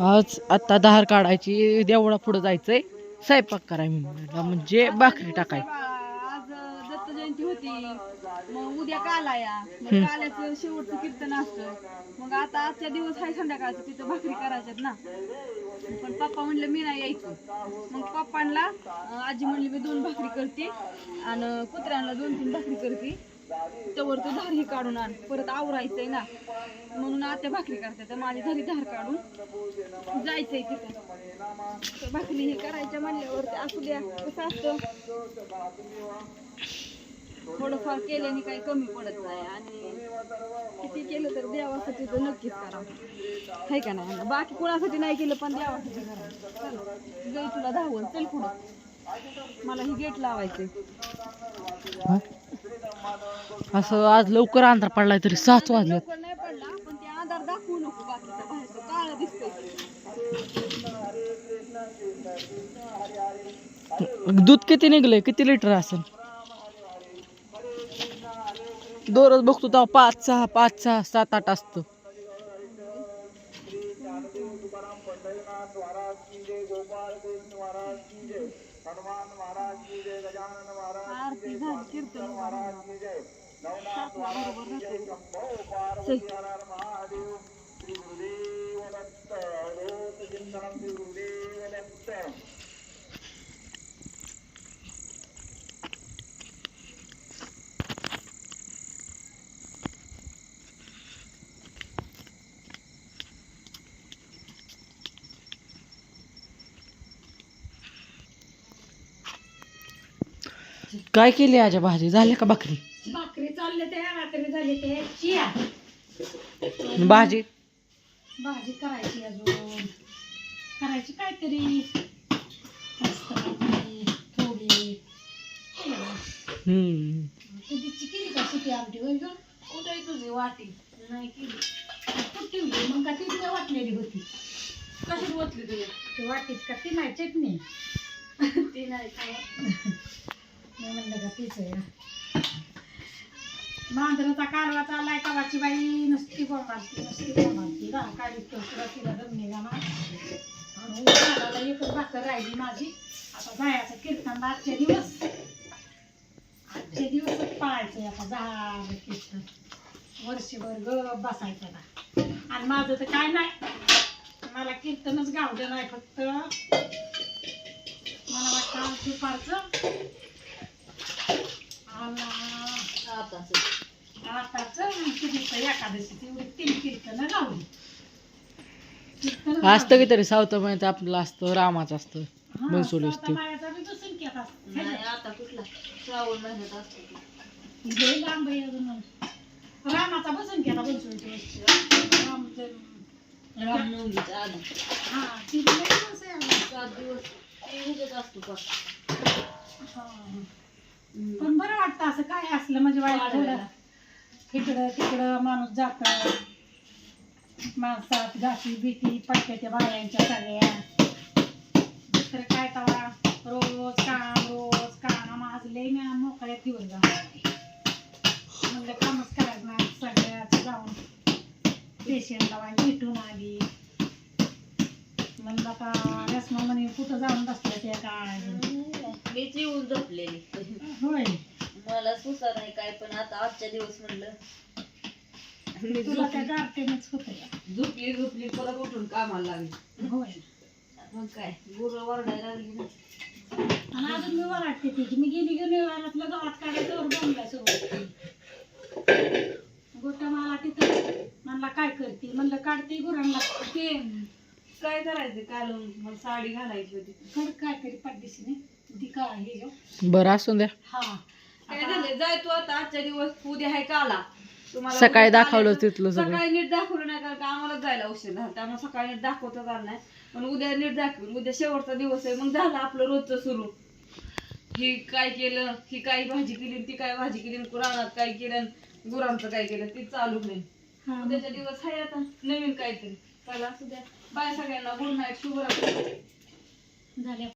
आज आता धार काढायची देवळा पुढं जायचंय. स्वयंपाक कराय म्हणलं म्हणजे भाकरी टाकाय. आज दत्त जयंती होती. मग उद्या काला या मग. काल्याचं शेवटचं कीर्तन असतं. मग आता आजच्या दिवस आहे संध्याकाळचं तिथं भाकरी करायच्यात ना. पण पप्पा म्हणलं मी नाही यायचं. मग पप्पांना आजी म्हणली मी दोन भाकरी करते. आणि कुत्र्यांना दोन तीन भाकरी करते. त्यावर तू धार ही काढून आण. परत आवरायचंय ना. म्हणून आत्या भाकरी करते. तर माझी घरी धार काढून. जायचंय तिथं. तर भाकरी हे करायच्या म्हणल्यावर असू द्या कसं असतं? थोडंफार केल्याने काही कमी पडत नाही. आणि किती केलं तर देवासाठी तर नक्कीच करा आहे का नाही? बाकी कोणासाठी नाही केलं पण देवासाठी करा चल तुला धावल चल पुढं. मला ही गेट लावायचे असं आज लवकर अंधार पडलाय तरी सात वाजले. दूध किती निघलंय? किती लिटर असेल? दररोज बघतो तेव्हा पाच सहा पाच सहा सात आठ असतं. जय गजानन कीर्तन सातला बरोबर राहतो. काय केली आजा भाजी? झाली का भाकरी? भाकरी चालले ते रात्री झाली ते. चिया. भाजी? भाजी करायची अजून. करायची काहीतरी. मस्तपैकी थोडी. हम्म. कधीची केली का सुकी आमटी होय ग? कुठे आहे तुझी वाटी? नाही केली. कुठे ठेवली? मग का ती तुला वाटलेली होती. कशात बसली तुझी ती वाटीत का? ती नाही चटणी. ती नाही खावा. मी म्हणलं का तीच आहे मांजराचा कालवा चाललाय कवाची बाई. नुसती बोंबालती नुसती बोंबालती रा काढीत तो तुला तिला जमणे निघा आणि एकच भाकर राहिली माझी. आता जायचं कीर्तन आजचे दिवस. आजचे दिवसच पाळायचं आता झालं कीर्तन. वर्षभर ग बसायचं ना आणि माझं तर काय नाही. मला कीर्तनच गावलं नाही फक्त. मला वाटतं दुपारचं आणि आताच किती एकादशी एवढी तीन कीर्तन लावली. कीर्तन असतं की तरी सावत महिन्यात आपलं असतं रामाचं असतं बनसोली असते. आता कुठला? श्रावण महिन्यात असतो रामाचा बसून केला वस्तू राम हा. सात दिवस. ते असतो का? हा. पण बरं वाटतं असं काय असलं म्हणजे वाईट थोडं. इकडं तिकडं माणूस जात माणसात घासी भीती पटक्याच्या बायांच्या सगळ्या. दुसरं काय तवा? रोज काम रोज काम. आज लई मी मोकळ्यात दिवस जाणार म्हणलं कामच करायचं नाही सगळ्याच जाऊन पेशंटला भेटून आली. म्हणलं आता रस्मा म्हणे कुठं जाऊन बसल्या त्या काय मीच येऊन झोपलेली. होय. मला सुसा नाही काय पण आता आजच्या दिवस म्हणलं. मी तुला त्या झोपली गारठेनेच होतं झोपली झोपली परत उठून कामाला लागली. होय. मग काय गुरं वरडायला लागली ना. आणि अजून मी वराटते ती मी गेली गेली वारातलं गावात काढायचं वर बोंबलाय सगळं गोटा मला तिथं म्हणला काय करते? म्हणलं काढते गुरांना. ते काय करायचं काल मला साडी घालायची होती. खड काय तरी पद्धतीने ती का हे जो बरं असून द्या. हा. काय झालं? जाय तू आता आजच्या दिवस उद्या आहे काला तुम्हाला सकाळी उद्या दाखवलं तिथलं सगळं. सकाळी नीट दाखवलं नाही कारण का आम्हाला जायला उशीर झाला. त्यामुळे सकाळी नीट दाखवता आलं नाही. पण उद्या नीट दाखवून. उद्या शेवटचा दिवस आहे. मग झालं आपलं रोजचं सुरू. ही काय केलं? ही काय भाजी केली? ती काय भाजी केली? रानात काय केलं? गुरांचं काय केलं? ते चालू होईल. हा. उद्याचा दिवस आहे आता. नवीन काहीतरी. चला असू द्या. बाय सगळ्यांना. Good night. शुभरात्री. झाल्या.